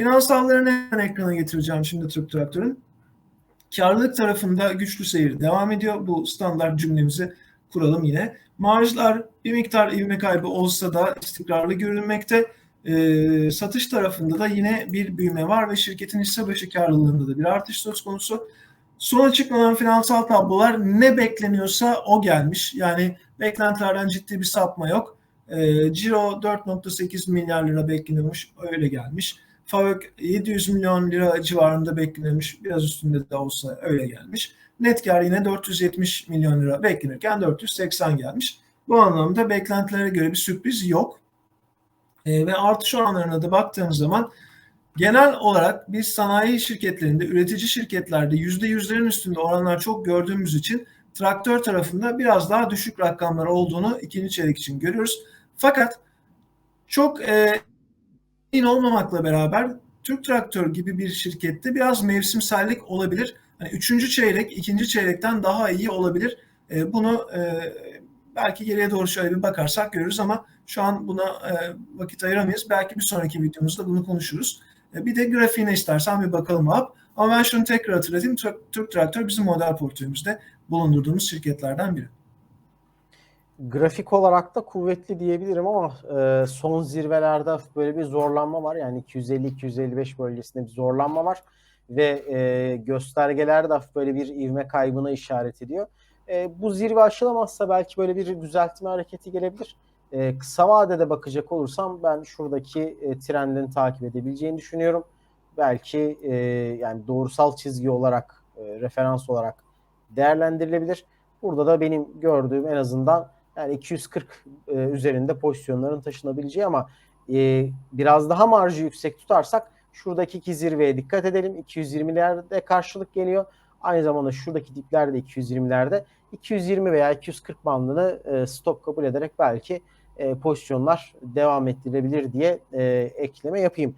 Finansallarını hemen ekrana getireceğim şimdi Türk Traktör'ün. Karlılık tarafında güçlü seyir devam ediyor. Bu standart cümlemizi kuralım yine. Marjlar bir miktar ivme kaybı olsa da istikrarlı görünmekte. Ee, satış tarafında da yine bir büyüme var ve şirketin hisse başı karlılığında da bir artış söz konusu. Son açıklanan finansal tablolar ne bekleniyorsa o gelmiş. Yani beklentilerden ciddi bir sapma yok. E, Ciro 4.8 milyar lira bekleniyormuş. Öyle gelmiş. FAVÖK 700 milyon lira civarında bekleniyormuş. Biraz üstünde de olsa öyle gelmiş. Net kar yine 470 milyon lira beklenirken 480 gelmiş. Bu anlamda beklentilere göre bir sürpriz yok. E, ve artış oranlarına da baktığımız zaman genel olarak biz sanayi şirketlerinde, üretici şirketlerde %100'lerin üstünde oranlar çok gördüğümüz için traktör tarafında biraz daha düşük rakamlar olduğunu ikinci çeyrek için görüyoruz. Fakat çok e, emin olmamakla beraber Türk Traktör gibi bir şirkette biraz mevsimsellik olabilir. Yani üçüncü çeyrek ikinci çeyrekten daha iyi olabilir. E, bunu e, belki geriye doğru şöyle bir bakarsak görürüz ama şu an buna e, vakit ayıramayız. Belki bir sonraki videomuzda bunu konuşuruz. E, bir de grafiğine istersen bir bakalım abi. Ama ben şunu tekrar hatırlatayım. Türk, Türk Traktör bizim model portföyümüzde bulundurduğumuz şirketlerden biri. Grafik olarak da kuvvetli diyebilirim ama e, son zirvelerde böyle bir zorlanma var. Yani 250-255 bölgesinde bir zorlanma var ve e, göstergelerde hafif böyle bir ivme kaybına işaret ediyor. E, bu zirve aşılamazsa belki böyle bir düzeltme hareketi gelebilir. E, kısa vadede bakacak olursam ben şuradaki e, trendin takip edebileceğini düşünüyorum. Belki e, yani doğrusal çizgi olarak, e, referans olarak değerlendirilebilir. Burada da benim gördüğüm en azından yani 240 e, üzerinde pozisyonların taşınabileceği ama e, biraz daha marjı yüksek tutarsak şuradaki iki zirveye dikkat edelim. 220'lerde karşılık geliyor. Aynı zamanda şuradaki diplerde 220'lerde 220 veya 240 bandını e, stop kabul ederek belki e, pozisyonlar devam ettirilebilir diye e, ekleme yapayım.